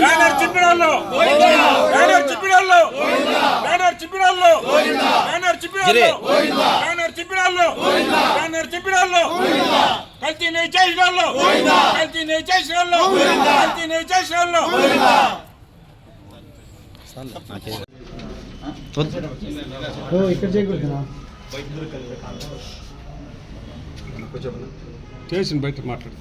Banner చిప్పిడాల్లో banner చిప్పిడాల్లో banner చిప్పిడాల్లో బ్యానర్ చిప్పిడాల్లో బ్యానర్ చిప్పిడాల్లో బ్యానర్ చిప్పిడాల్లో కల్తీ నేను చేసినాల్లో కల్తీ నేను చేసినాల్లో కల్తీ నేను చేసినాల్లో ఇక్కడ స్టేషన్ బయట మాట్లాడు.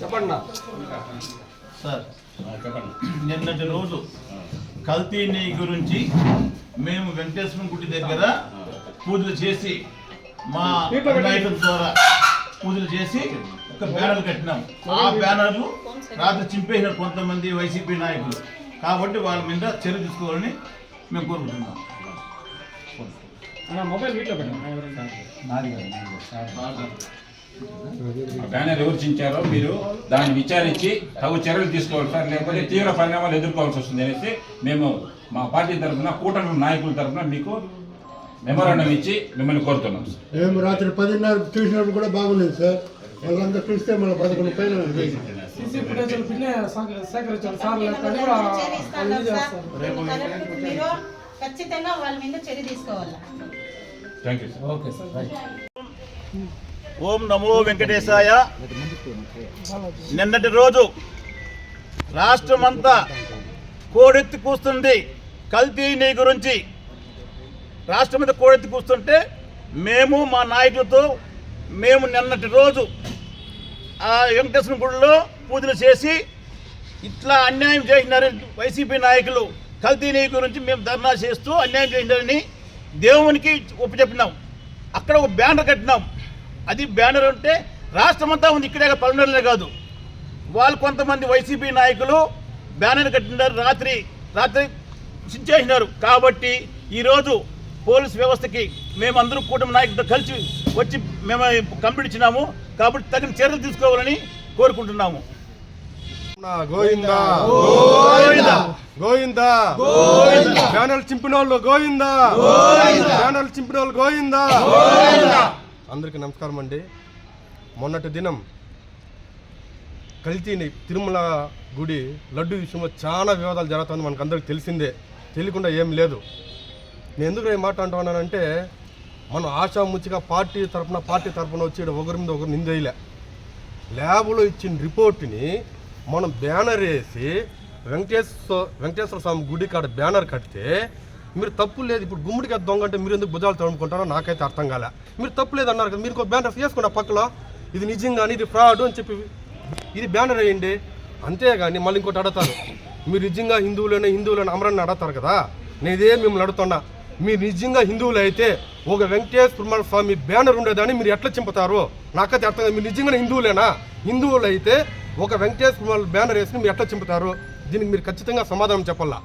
చెప్పండి. సార్ నిన్నటి రోజు కల్తీ నెయ్యి గురించి మేము వెంకటేశ్వరం గుడి దగ్గర పూజలు చేసి మా ద్వారా పూజలు చేసి ఒక బ్యానర్ కట్టినాం. ఆ బ్యానర్లు రాత్రి చింపేసిన కొంతమంది వైసీపీ నాయకులు. కాబట్టి వాళ్ళ మీద చర్య తీసుకోవాలని మేము కోరుకుంటున్నాం. మొబైల్ వీటిలో పెట్టండి. ఆ బ్యానర్ ఎవరు చించారో మీరు దాన్ని విచారించి తగు చర్యలు తీసుకోవాలి సార్ లేకపోతే తీవ్ర పరిణామాలు ఎదుర్కోవాల్సి వస్తుంది అనేసి మేము మా పార్టీ తరఫున కూటమి నాయకుల తరఫున మీకు మెమోరాండం ఇచ్చి మిమ్మల్ని కోరుతున్నాం సార్. మేము రాత్రి పదిన్నర చూసినప్పుడు కూడా బాగుండేది సార్. వాళ్ళంతా చూస్తే మళ్ళీ పదకొండు పైన. సీసీ ఫుటేజ్ సేకరించాలి సార్ మీరు ఖచ్చితంగా వాళ్ళ మీద చర్య తీసుకోవాలి? ఓం నమో వెంకటేశాయ. నిన్నటి రోజు రాష్ట్రమంతా కోడెత్తి కూస్తుంది కల్తీ నెయ్యి గురించి. రాష్ట్రం మీద కోడెత్తి కూస్తుంటే మేము మా నాయకులతో మేము నిన్నటి రోజు ఆ వెంకటేశ్వర గుడిలో పూజలు చేసి ఇట్లా అన్యాయం చేసినారని వైసీపీ నాయకులు కల్తీ గురించి మేము ధర్నా చేస్తూ అన్యాయం చేసినారని దేవునికి ఒప్పచెప్పినాం అక్కడ ఒక బ్యానర్ కట్టినాం. అది బ్యానర్ అంటే రాష్ట్రమంతా ఉంది ఇక్కడే పల్నాడులే కాదు. వాళ్ళు కొంతమంది వైసీపీ నాయకులు బ్యానర్ కట్టినారు రాత్రి రాత్రి చించేసినారు. కాబట్టి ఈరోజు పోలీస్ వ్యవస్థకి మేమందరూ కూటమి నాయకులతో కలిసి వచ్చి మేము కంప్లీట్ ఇచ్చినాము కాబట్టి తగిన చర్యలు తీసుకోవాలని కోరుకుంటున్నాము. గోవిందా. గోవిందా. బ్యానర్లు చింపిన వాళ్ళు గోవిందా. బ్యానర్లు చింపిన వాళ్ళు గోవిందా. అందరికీ నమస్కారం అండి. మొన్నటి దినం కల్తీని తిరుమల గుడి లడ్డు విషయంలో చాలా వివాదాలు జరుగుతుంది మనకు అందరికి తెలిసిందే. తెలియకుండా ఏం లేదు. నేను ఎందుకు ఈ మాట అంటున్నానంటే మనం ఆశాముచ్చిగా పార్టీ తరపున పార్టీ తరపున వచ్చి ఈడ ఒకరి మీద ఒకరు నిందేయలే. ల్యాబ్లో ఇచ్చిన రిపోర్ట్ని మనం బ్యానర్ వేసి వెంకటేశ్వర వెంకటేశ్వర స్వామి గుడి కాడ బ్యానర్ కడితే మీరు తప్పు లేదు ఇప్పుడు గుమ్మడికి దొంగ అంటే మీరు ఎందుకు భుజాలు తడుముకుంటారో నాకైతే అర్థం కాలే. మీరు తప్పు లేదు అన్నారు కదా మీరు ఒక బ్యానర్ వేసుకున్న పక్కలో. ఇది నిజంగా ఇది ఫ్రాడ్ అని చెప్పి ఇది బ్యానర్ వేయండి. అంతేగాని మళ్ళీ ఇంకోటి అడతారు మీరు నిజంగా హిందువులైనా హిందువులైనా అమరాన్ని అడతారు కదా. నేను మిమ్మల్ని అడుగుతున్నా. మీరు నిజంగా హిందువులు అయితే ఒక వెంకటేశ్వర స్వామి బ్యానర్ ఉండేదాన్ని మీరు ఎట్లా చింపుతారు? నాకైతే అర్థం కాదు. మీరు నిజంగా హిందువులేనా? హిందువులు అయితే ఒక వెంకటేశ్వర బ్యానర్ వేసి మీరు ఎట్లా చింపుతారు? దీనికి మీరు ఖచ్చితంగా సమాధానం చెప్పాలా?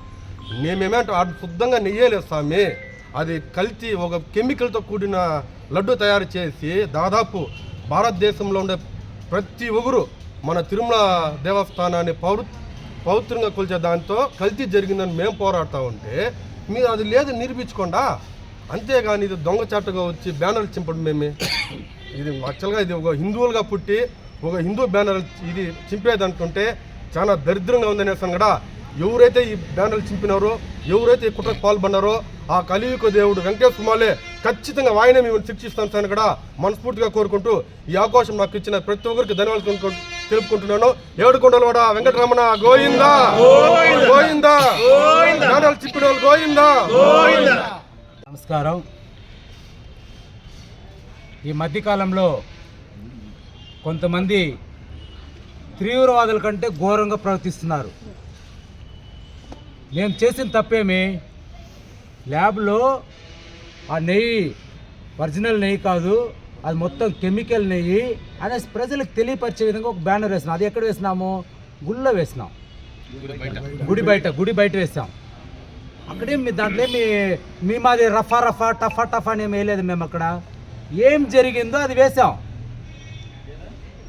మేమేమంటే అది శుద్ధంగా నెయ్యలేదు స్వామి. అది కల్తీ ఒక కెమికల్తో కూడిన లడ్డు తయారు చేసి దాదాపు భారతదేశంలో ఉండే ప్రతి ఒక్కరు మన తిరుమల దేవస్థానాన్ని పౌరు పవిత్రంగా కొలిచే దాంతో కల్తీ జరిగిందని మేము పోరాడుతూ ఉంటే మీరు అది లేదు నిరూపించకుండా? అంతేగాని ఇది దొంగచాటుగా వచ్చి బ్యానర్లు చింపడం మేమే. ఇది యాక్చువల్గా ఇది ఒక హిందువులుగా పుట్టి ఒక హిందూ బ్యానర్ ఇది చింపేదంటుంటే చాలా దరిద్రంగా ఉందనేసాను కూడా ఎవరైతే ఈ బ్యానర్లు చింపినారో ఎవరైతే ఈ కుట్రకు పాల్పన్నారో ఆ కలియుగ దేవుడు వెంకటేశ్వర కుమార్లే ఖచ్చితంగా ఆయన మేము శిక్షిస్తాను సార్ కూడా మనస్ఫూర్తిగా కోరుకుంటూ ఈ అవకాశం నాకు ఇచ్చిన ప్రతి ఒక్కరికి ధన్యవాదాలు తెలుపుకుంటున్నాను. ఏడుకొండలవాడ వెంకటరమణ గోయిందా గోయిందా గోయిందా నమస్కారం. ఈ మధ్యకాలంలో కొంతమంది తీవ్రవాదుల కంటే ఘోరంగా ప్రవర్తిస్తున్నారు. మేము చేసిన తప్పేమి? ల్యాబ్లో ఆ నెయ్యి ఒరిజినల్ నెయ్యి కాదు అది మొత్తం కెమికల్ నెయ్యి అనేసి ప్రజలకు తెలియపరిచే విధంగా ఒక బ్యానర్ వేసినాం. అది ఎక్కడ వేసినాము? గుళ్ళో వేసినాం. గుడి బయట గుడి బయట వేసాం అక్కడే మీ దాంట్లో మీ మీ మాది రఫా రఫా టఫా టఫా అని ఏమి వేయలేదు మేము అక్కడ. ఏం జరిగిందో అది వేసాం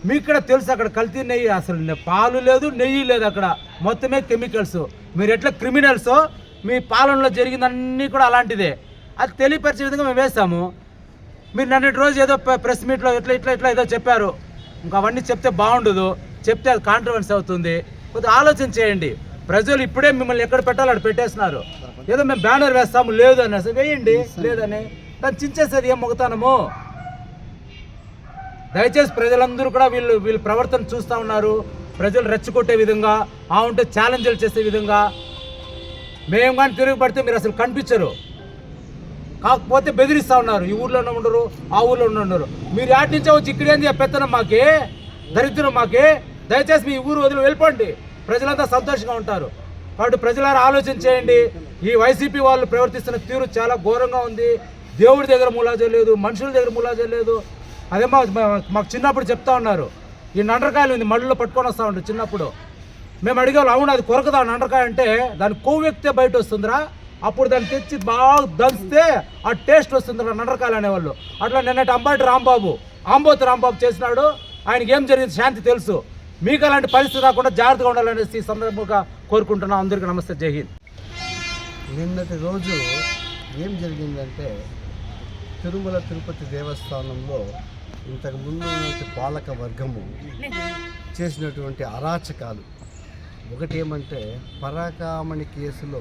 మీకు కూడా తెలుసు అక్కడ కల్తీ నెయ్యి అసలు పాలు లేదు నెయ్యి లేదు అక్కడ. మొత్తమే కెమికల్స్. మీరు ఎట్లా క్రిమినల్స్? మీ పాలనలో జరిగిందన్నీ కూడా అలాంటిదే. అది తెలియపరిచే విధంగా మేము వేసాము మీరు నిన్నటి రోజు ఏదో ప్రెస్ మీట్లో ఇట్లా ఇట్లా ఇట్లా ఏదో చెప్పారు. ఇంకా అవన్నీ చెప్తే బాగుండదు. చెప్తే అది కాంట్రవర్సీ అవుతుంది. కొద్దిగా ఆలోచన చేయండి. ప్రజలు ఇప్పుడే మిమ్మల్ని ఎక్కడ పెట్టాలో అక్కడ పెట్టేస్తున్నారు. ఏదో మేము బ్యానర్ వేస్తాము లేదు అనేసి వేయండి లేదని దాన్ని చించేసేది ఏం మొగతానము? దయచేసి ప్రజలందరూ కూడా వీళ్ళు వీళ్ళ ప్రవర్తన చూస్తూ ఉన్నారు. ప్రజలు రెచ్చగొట్టే విధంగా ఆ ఉంటే ఛాలెంజ్లు చేసే విధంగా. మేము కానీ తిరుగుపడితే మీరు అసలు కనిపించరు. కాకపోతే బెదిరిస్తూ ఉన్నారు. ఈ ఊర్లోనే ఉండరు ఆ ఊర్లో ఉండరు. మీరు ఆటి నుంచే వచ్చి ఇక్కడేంది పెత్తనం మాకే? దరిద్రం మాకే? దయచేసి మీ ఊరు వదిలి వెళ్ళిపోండి. ప్రజలంతా సంతోషంగా ఉంటారు. కాబట్టి ప్రజలారా ఆలోచన చేయండి. ఈ వైసీపీ వాళ్ళు ప్రవర్తిస్తున్న తీరు చాలా ఘోరంగా ఉంది. దేవుడి దగ్గర ములాజా లేదు మనుషుల దగ్గర ములాజా లేదు. అదే మా మాకు చిన్నప్పుడు చెప్తా ఉన్నారు. ఈ నండ్రకాయలు ఉంది మళ్ళీ పట్టుకొని వస్తూ ఉంటారు చిన్నప్పుడు. మేము అడిగాము అవును అది కొరకదా నండ్రకాయ అంటే? దాని కొవ్వెక్తే బయట వస్తుందిరా. అప్పుడు దాన్ని తెచ్చి బాగా దంచితే ఆ టేస్ట్ వస్తుందిరా నండ్రకాయలు అనేవాళ్ళు. అట్లా నిన్నటి అంబాటి రాంబాబు ఆంబోతు రాంబాబు చేసినాడు. ఆయనకి ఏం జరిగింది? శాంతి తెలుసు. మీకు అలాంటి పరిస్థితి రాకుండా జాగ్రత్తగా ఉండాలనేసి ఈ సందర్భంగా కోరుకుంటున్నాం అందరికీ నమస్తే జై హింద్. నిన్నటి రోజు ఏం జరిగిందంటే తిరుమల తిరుపతి దేవస్థానంలో ఇంతకు ముందు ఉన్నటువంటి పాలక వర్గము చేసినటువంటి అరాచకాలు. ఒకటి ఏమంటే పరాకామణి కేసులో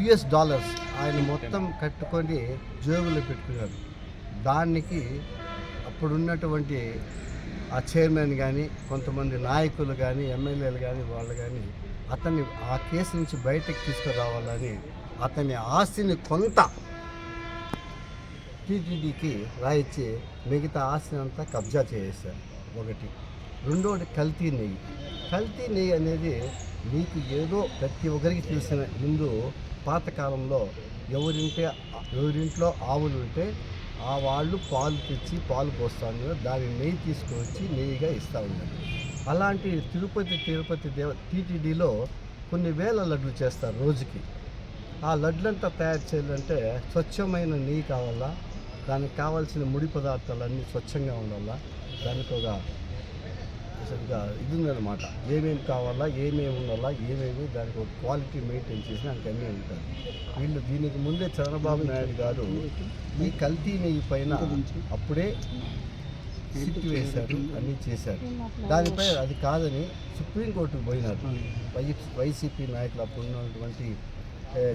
యుఎస్ డాలర్స్ ఆయన మొత్తం కట్టుకొని జేబులో పెట్టుకున్నారు. దానికి అప్పుడున్నటువంటి ఆ చైర్మన్ కానీ కొంతమంది నాయకులు కానీ ఎమ్మెల్యేలు కానీ వాళ్ళు కానీ అతన్ని ఆ కేసు నుంచి బయటకు తీసుకురావాలని అతని ఆస్తిని కొంత టీటీడీకి రాయిచ్చి మిగతా ఆస్తిని అంతా కబ్జా చేసేసారు ఒకటి. రెండోది కల్తీ నెయ్యి. కల్తీ నెయ్యి అనేది మీకు ఏదో ప్రతి ఒక్కరికి తెలిసిన ముందు పాతకాలంలో ఎవరింటే ఎవరింట్లో ఆవులు ఉంటే ఆ వాళ్ళు పాలు తెచ్చి పాలు పోస్తూ ఉన్నారు దాని నెయ్యి తీసుకొచ్చి నెయ్యిగా ఇస్తూ ఉన్నారు. అలాంటి తిరుపతి తిరుపతి దేవ టీటీడీలో కొన్ని వేల లడ్లు చేస్తారు రోజుకి. ఆ లడ్లంతా తయారు చేయాలంటే స్వచ్ఛమైన నెయ్యి కావాలా? దానికి కావాల్సిన ముడి పదార్థాలన్నీ స్వచ్ఛంగా ఉండాలా? దానికి ఒక సరిగ్గా ఇది ఉందన్నమాట ఏమేమి కావాలా ఏమేమి ఉండాలా ఏమేమి దానికి ఒక క్వాలిటీ మెయింటైన్ చేసి దానికి అన్నీ ఉంటాయి. వీళ్ళు దీనికి ముందే చంద్రబాబు నాయుడు గారు ఈ కల్తీ నెయ్యి పైన అప్పుడే సిట్ వేశారు అన్నీ చేశారు. దానిపై అది కాదని సుప్రీంకోర్టుకు పోయినారు. వై వైసీపీ నాయకులు అప్పుడు ఉన్నటువంటి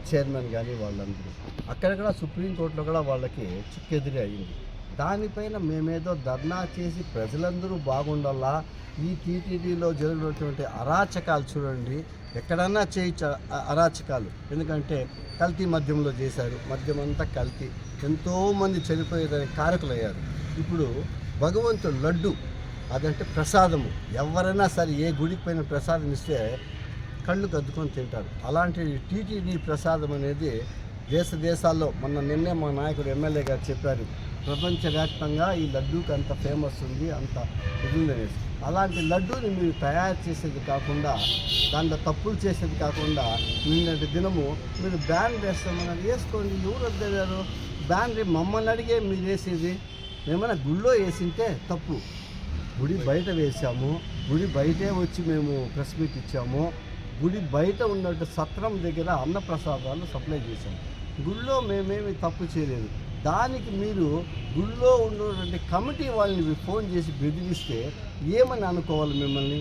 చైర్మన్ కానీ వాళ్ళందరూ. అక్కడ కూడా సుప్రీంకోర్టులో కూడా వాళ్ళకి చుక్కెదిరి అయింది. దానిపైన మేమేదో ధర్నా చేసి ప్రజలందరూ బాగుండాలా? ఈ టీటీడీలో జరిగినటువంటి అరాచకాలు చూడండి. ఎక్కడన్నా చేయించ అరాచకాలు. ఎందుకంటే కల్తీ మద్యంలో చేశారు. మద్యం అంతా కల్తీ. ఎంతోమంది చనిపోయేదానికి కారకులయ్యారు. ఇప్పుడు భగవంతుడు లడ్డు అదంటే ప్రసాదము. ఎవరైనా సరే ఏ గుడికి పోయిన ప్రసాదం ఇస్తే కళ్ళు కద్దుకొని తింటారు. అలాంటి టీటీడీ ప్రసాదం అనేది దేశ దేశాల్లో మొన్న నిన్నే మా నాయకుడు ఎమ్మెల్యే గారు చెప్పారు. ప్రపంచవ్యాప్తంగా ఈ లడ్డూకి అంత ఫేమస్ ఉంది అంత ఇది ఉంది అలాంటి లడ్డూని మీరు తయారు చేసేది కాకుండా దాంట్లో తప్పులు చేసేది కాకుండా నిన్నటి దినము మీరు బ్యాన్ వేస్తామన్నది వేసుకోండి ఎవరు వద్దన్నారు? బ్యాన్ రేపు మమ్మల్ని అడిగే మీరు వేసేది? మేమైనా గుళ్ళో వేసింటే తప్పు. గుడి బయట వేసాము గుడి బయటే వచ్చి మేము ప్రెస్ మీట్ ఇచ్చాము. గుడి బయట ఉన్నట్టు సత్రం దగ్గర అన్నప్రసాదాలు సప్లై చేశాము. గుళ్ళో మేమేమి తప్పు చేయలేదు. దానికి మీరు గుళ్ళో ఉన్నటువంటి కమిటీ వాళ్ళని ఫోన్ చేసి బెదిరిస్తే ఏమని అనుకోవాలి మిమ్మల్ని?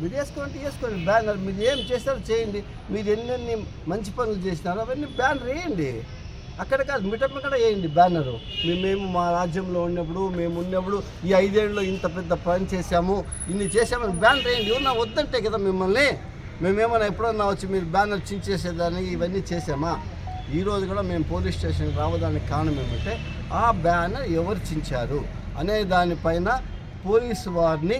మీరు వేసుకోండి వేసుకోండి బ్యానర్ మీరు ఏం చేస్తారో చేయండి. మీరు ఎన్నెన్ని మంచి పనులు చేసినారో అవన్నీ బ్యానర్ వేయండి. అక్కడ కాదు మిటపక్కడ వేయండి బ్యానరు. మేము మా రాజ్యంలో ఉన్నప్పుడు మేము ఉన్నప్పుడు ఈ ఐదేళ్ళలో ఇంత పెద్ద పని చేశాము ఇన్ని చేశామని బ్యానర్ వేయండి. ఎవరన్నా వద్దంటే కదా మిమ్మల్ని. మేమేమన్నా ఎప్పుడన్నా వచ్చి మీరు బ్యానర్ చించేసేదాన్ని ఇవన్నీ చేసామా ఈ రోజు కూడా మేము పోలీస్ స్టేషన్కి రావడానికి కారణం ఏమంటే ఆ బ్యానర్ ఎవరు చించారు అనే దానిపైన పోలీసు వారిని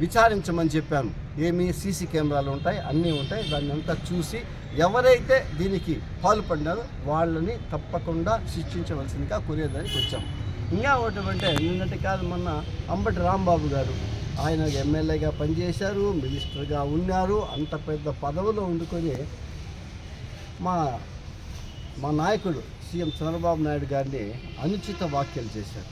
విచారించమని చెప్పాను ఏమి సీసీ కెమెరాలు ఉంటాయి అన్నీ ఉంటాయి. దాన్ని అంతా చూసి ఎవరైతే దీనికి పాల్పడినారో వాళ్ళని తప్పకుండా శిక్షించవలసిందిగా కోరేదానికి వచ్చాం ఇంకా ఒకటి అంటే నిన్నటి కాదు మొన్న అంబటి రాంబాబు గారు ఆయన ఎమ్మెల్యేగా పనిచేశారు మినిస్టర్గా ఉన్నారు అంత పెద్ద పదవిలో ఉండుకొని మా మా నాయకుడు సీఎం చంద్రబాబు నాయుడు గారిని అనుచిత వ్యాఖ్యలు చేశారు.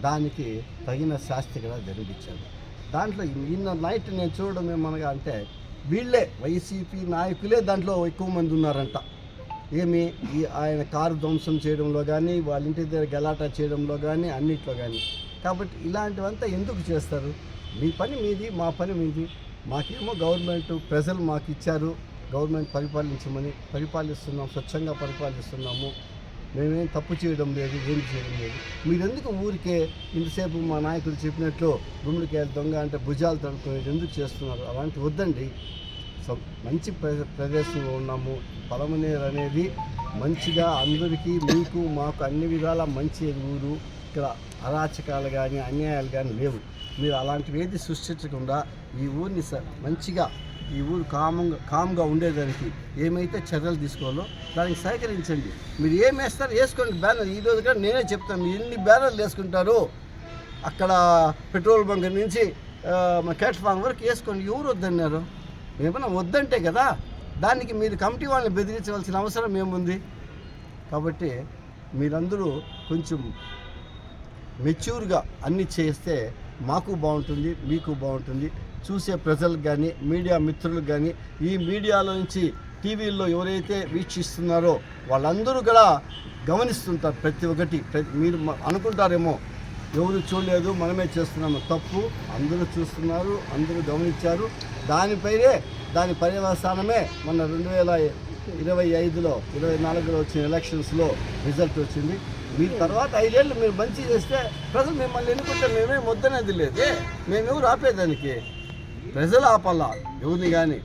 దానికి తగిన శాస్తి కూడా జరిపించారు. దాంట్లో నిన్న నైట్ నేను చూడడం ఏమనగా అంటే వీళ్ళే వైసీపీ నాయకులే దాంట్లో ఎక్కువ మంది ఉన్నారంట. ఏమి? ఈ ఆయన కారు ధ్వంసం చేయడంలో కానీ వాళ్ళ ఇంటి దగ్గర గలాటా చేయడంలో కానీ అన్నిట్లో కానీ కాబట్టి ఇలాంటివంతా ఎందుకు చేస్తారు? మీ పని మీది మా పని మీది. మాకేమో గవర్నమెంట్ ప్రజలు మాకు ఇచ్చారు గవర్నమెంట్ పరిపాలించమని పరిపాలిస్తున్నాం స్వచ్ఛంగా పరిపాలిస్తున్నాము. మేమేం తప్పు చేయడం లేదు ఏం చేయడం లేదు. మీరెందుకు ఊరికే ఇంతసేపు మా నాయకులు చెప్పినట్లు గుమ్మడికాయలు దొంగ అంటే భుజాలు తడుకునేది ఎందుకు చేస్తున్నారు? అలాంటి వద్దండి. సో మంచి ప్రదేశంలో ఉన్నాము. పలమనేరు అనేది మంచిగా అందరికీ మీకు మాకు అన్ని విధాల మంచి ఊరు. ఇక్కడ అరాచకాలు కానీ అన్యాయాలు కానీ లేవు. మీరు అలాంటివి ఏది సృష్టించకుండా ఈ ఊరిని స మంచిగా ఈ ఊరు కామంగా కామ్గా ఉండేదానికి ఏమైతే చర్యలు తీసుకోవాలో దానికి సహకరించండి. మీరు ఏం వేసుకోండి బ్యానర్. ఈ రోజు కూడా నేనే చెప్తాను. మీరు ఎన్ని బ్యానర్లు వేసుకుంటారు అక్కడ పెట్రోల్ బంక్ నుంచి మన మా క్యాట్ ఫామ్ వరకు వేసుకోండి. ఎవరు వద్దన్నారు? ఏమన్నా వద్దంటే కదా దానికి మీరు కమిటీ వాళ్ళని బెదిరించవలసిన అవసరం ఏముంది? కాబట్టి మీరందరూ కొంచెం మెచ్యూర్గా అన్ని చేస్తే మాకు బాగుంటుంది మీకు బాగుంటుంది. చూసే ప్రజలకు కానీ మీడియా మిత్రులకు కానీ ఈ మీడియాలో నుంచి టీవీల్లో ఎవరైతే వీక్షిస్తున్నారో వాళ్ళందరూ కూడా గమనిస్తుంటారు ప్రతి ఒక్కటి. ప్రతి మీరు అనుకుంటారేమో ఎవరు చూడలేదు మనమే చేస్తున్నాము తప్పు అందరూ చూస్తున్నారు అందరూ గమనించారు. దానిపైనే దాని పర్యవసానమే మన రెండు వేల ఇరవై ఐదులో ఇరవై నాలుగులో వచ్చిన ఎలక్షన్స్లో రిజల్ట్ వచ్చింది. మీరు తర్వాత ఐదేళ్ళు మీరు మంచి చేస్తే ప్రజలు మిమ్మల్ని ఎన్నుకుంటే మేమే ముద్దనేది లేదే. మేమెవరు ఆపేదానికి? ప్రజలు ఆపాలా ఎవరిని కానీ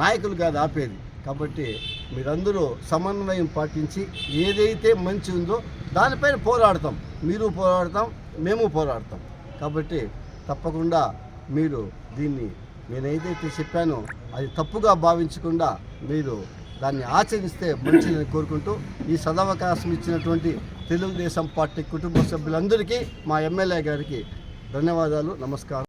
నాయకులు కాదు ఆపేది. కాబట్టి మీరందరూ సమన్వయం పాటించి ఏదైతే మంచి ఉందో దానిపైన పోరాడతాం. మీరు పోరాడతాం మేము పోరాడతాం. కాబట్టి తప్పకుండా మీరు దీన్ని నేనైతే చెప్పానో అది తప్పుగా భావించకుండా మీరు దాన్ని ఆచరిస్తే మంచిదని కోరుకుంటూ ఈ సదవకాశం ఇచ్చినటువంటి తెలుగుదేశం పార్టీ కుటుంబ సభ్యులందరికీ మా ఎమ్మెల్యే గారికి ధన్యవాదాలు నమస్కారం.